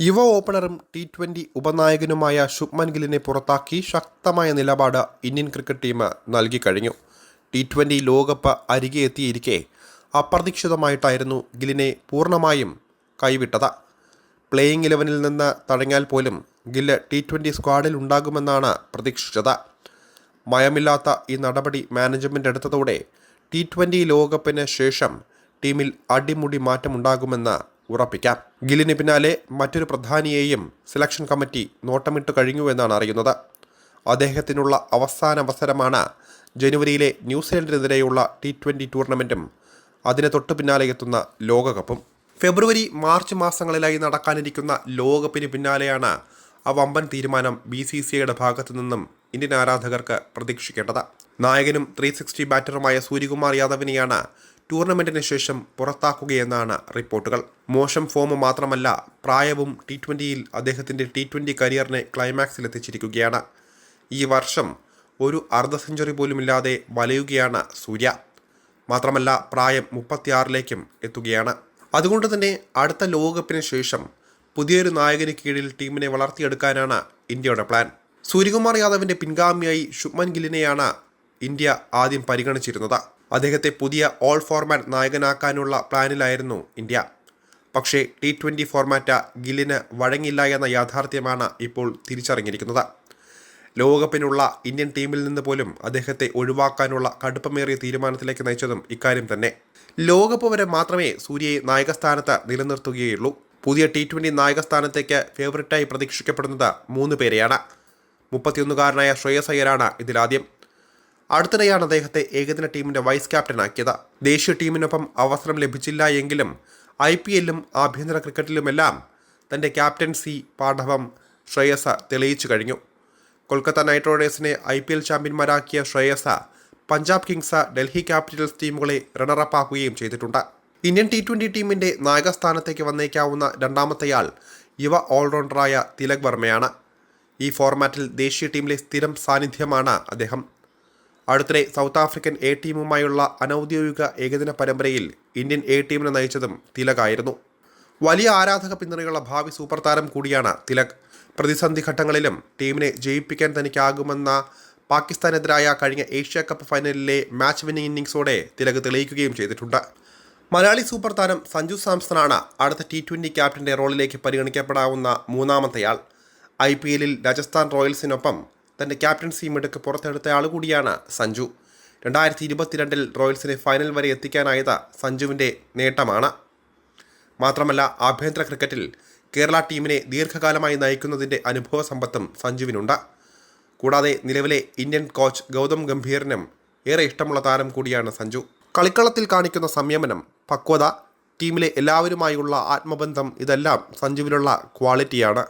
യുവ ഓപ്പണറും T twenty ഉപനായകനുമായ ശുഭ്മൻ ഗില്ലിനെ പുറത്താക്കി ശക്തമായ നിലപാട് ഇന്ത്യൻ ക്രിക്കറ്റ് ടീം നൽകിക്കഴിഞ്ഞു ടി ട്വന്റി ലോകകപ്പ് അരികെ എത്തിയിരിക്കെ അപ്രതീക്ഷിതമായിട്ടായിരുന്നു ഗില്ലിനെ പൂർണമായും കൈവിട്ടത്. പ്ലേയിങ് ഇലവനിൽ നിന്ന് തടങ്ങിയാൽ പോലും ഗില്ല് ടി ട്വന്റി സ്ക്വാഡിൽ ഉണ്ടാകുമെന്നാണ് പ്രതീക്ഷിച്ചത്. മയമില്ലാത്ത ഈ നടപടി മാനേജ്മെന്റ് എടുത്തതോടെ ടി ട്വന്റി ലോകകപ്പിന് ശേഷം ടീമിൽ അടിമുടി മാറ്റമുണ്ടാകുമെന്ന് ഉറപ്പിക്കാം. ഗില്ലിന് പിന്നാലെ മറ്റൊരു പ്രധാനിയെയും സെലക്ഷൻ കമ്മിറ്റി നോട്ടമിട്ട് കഴിഞ്ഞുവെന്നാണ് അറിയുന്നത്. അദ്ദേഹത്തിനുള്ള അവസാന അവസരമാണ് ജനുവരിയിലെ ന്യൂസിലൻഡിനെതിരെയുള്ള ടി ട്വന്റി ടൂർണമെന്റും അതിനെ തൊട്ടു പിന്നാലെ എത്തുന്ന ലോകകപ്പും. ഫെബ്രുവരി മാർച്ച് മാസങ്ങളിലായി നടക്കാനിരിക്കുന്ന ലോകകപ്പിന് പിന്നാലെയാണ് ആ വമ്പൻ തീരുമാനം ബി സി സി ഐയുടെ ഭാഗത്തു നിന്നും ഇന്ത്യൻ ആരാധകർക്ക് പ്രതീക്ഷിക്കേണ്ടത്. നായകനും ത്രീ സിക്സ്റ്റി ബാറ്ററുമായ സൂര്യകുമാർ യാദവിനെയാണ് ടൂർണമെന്റിന് ശേഷം പുറത്താക്കുകയെന്നാണ് റിപ്പോർട്ടുകൾ. മോശം ഫോം മാത്രമല്ല പ്രായവും ടി ട്വന്റിയിൽ അദ്ദേഹത്തിന്റെ ടി ട്വന്റി കരിയറിനെ ക്ലൈമാക്സിൽ എത്തിച്ചിരിക്കുകയാണ് ഈ വർഷം ഒരു അർദ്ധ സെഞ്ചുറി പോലുമില്ലാതെ വലയുകയാണ് സൂര്യ. മാത്രമല്ല പ്രായം മുപ്പത്തിയാറിലേക്കും എത്തുകയാണ്. അതുകൊണ്ട് തന്നെ അടുത്ത ലോകകപ്പിന് ശേഷം പുതിയൊരു നായകന് കീഴിൽ ടീമിനെ വളർത്തിയെടുക്കാനാണ് ഇന്ത്യയുടെ പ്ലാൻ സൂര്യകുമാർ യാദവിന്റെ പിൻഗാമിയായി ശുഭ്മൻ ഗില്ലിനെയാണ് ഇന്ത്യ ആദ്യം പരിഗണിച്ചിരുന്നത്. അദ്ദേഹത്തെ പുതിയ ഓൾ ഫോർമാറ്റ് നായകനാക്കാനുള്ള പ്ലാനിലായിരുന്നു ഇന്ത്യ. പക്ഷേ ടി ട്വന്റി ഫോർമാറ്റ് ഗില്ലിന് വഴങ്ങില്ല എന്ന യാഥാർത്ഥ്യമാണ് ഇപ്പോൾ തിരിച്ചറിഞ്ഞിരിക്കുന്നത്. ലോകകപ്പിനുള്ള ഇന്ത്യൻ ടീമിൽ നിന്ന് പോലും അദ്ദേഹത്തെ ഒഴിവാക്കാനുള്ള കടുപ്പമേറിയ തീരുമാനത്തിലേക്ക് നയിച്ചതും ഇക്കാര്യം തന്നെ. ലോകകപ്പ് വരെ മാത്രമേ സൂര്യയെ നായകസ്ഥാനത്ത് നിലനിർത്തുകയുള്ളൂ. പുതിയ ടി ട്വന്റി നായകസ്ഥാനത്തേക്ക് ഫേവററ്റായി പ്രതീക്ഷിക്കപ്പെടുന്നത് മൂന്ന് പേരെയാണ്. മുപ്പത്തിയൊന്നുകാരനായ ശ്രേയസ് അയ്യരാണ് ഇതിലാദ്യം. അടുത്തിടെയാണ് അദ്ദേഹത്തെ ഏകദിന ടീമിന്റെ വൈസ് ക്യാപ്റ്റനാക്കിയത്. ദേശീയ ടീമിനൊപ്പം അവസരം ലഭിച്ചില്ല എങ്കിലും ഐ പി എല്ലും ആഭ്യന്തര ക്രിക്കറ്റിലുമെല്ലാം തന്റെ ക്യാപ്റ്റൻസി പാഠവം ശ്രേയസ തെളിയിച്ചു കഴിഞ്ഞു. കൊൽക്കത്ത നൈറ്റ് റൈഡേഴ്സിനെ ഐ പി എൽ ചാമ്പ്യന്മാരാക്കിയ ശ്രേയസ പഞ്ചാബ് കിങ്സ് ഡൽഹി ക്യാപിറ്റൽസ് ടീമുകളെ റണ്ണറപ്പ് ആക്കുകയും ചെയ്തിട്ടുണ്ട്. ഇന്ത്യൻ ടി ട്വന്റി ടീമിന്റെ നായകസ്ഥാനത്തേക്ക് വന്നേക്കാവുന്ന രണ്ടാമത്തെയാൾ യുവ ഓൾറൗണ്ടറായ തിലക് വർമ്മയാണ്. ഈ ഫോർമാറ്റിൽ ദേശീയ ടീമിലെ സ്ഥിരം സാന്നിധ്യമാണ് അദ്ദേഹം. അടുത്തിടെ സൗത്ത് ആഫ്രിക്കൻ എ ടീമുമായുള്ള അനൗദ്യോഗിക ഏകദിന പരമ്പരയിൽ ഇന്ത്യൻ എ ടീമിനെ നയിച്ചതും തിലകായിരുന്നു. വലിയ ആരാധക പിന്തുണയുള്ള ഭാവി സൂപ്പർ താരം കൂടിയാണ് തിലക്. പ്രതിസന്ധി ഘട്ടങ്ങളിലും ടീമിനെ ജയിപ്പിക്കാൻ തനിക്കാകുമെന്ന പാകിസ്ഥാനെതിരായ കഴിഞ്ഞ ഏഷ്യ കപ്പ് ഫൈനലിലെ മാച്ച് വിന്നിംഗ് ഇന്നിംഗ്സോടെ തിലക് തെളിയിക്കുകയും ചെയ്തിട്ടുണ്ട്. മലയാളി സൂപ്പർ താരം സഞ്ജു സാംസണാണ് അടുത്ത ടി ട്വന്റി ക്യാപ്റ്റന്റെ റോളിലേക്ക് പരിഗണിക്കപ്പെടാവുന്ന മൂന്നാമത്തെയാൾ. ഐ പി എല്ലിൽ രാജസ്ഥാൻ റോയൽസിനൊപ്പം തന്റെ ക്യാപ്റ്റൻസി മിടുക്ക് പുറത്തെടുത്ത ആൾ കൂടിയാണ് സഞ്ജു. രണ്ടായിരത്തി ഇരുപത്തിരണ്ടിൽ റോയൽസിനെ ഫൈനൽ വരെ എത്തിക്കാനായത് സഞ്ജുവിന്റെ നേട്ടമാണ്. മാത്രമല്ല ആഭ്യന്തര ക്രിക്കറ്റിൽ കേരള ടീമിനെ ദീർഘകാലമായി നയിക്കുന്നതിന്റെ അനുഭവ സമ്പത്തും സഞ്ജുവിനുണ്ട്. കൂടാതെ നിലവിലെ ഇന്ത്യൻ കോച്ച് ഗൗതം ഗംഭീറിനും ഏറെ ഇഷ്ടമുള്ള താരം കൂടിയാണ് സഞ്ജു. കളിക്കളത്തിൽ കാണിക്കുന്ന സംയമനം പക്വത ടീമിലെ എല്ലാവരുമായുള്ള ആത്മബന്ധം ഇതെല്ലാം സഞ്ജുവിലുള്ള ക്വാളിറ്റിയാണ്.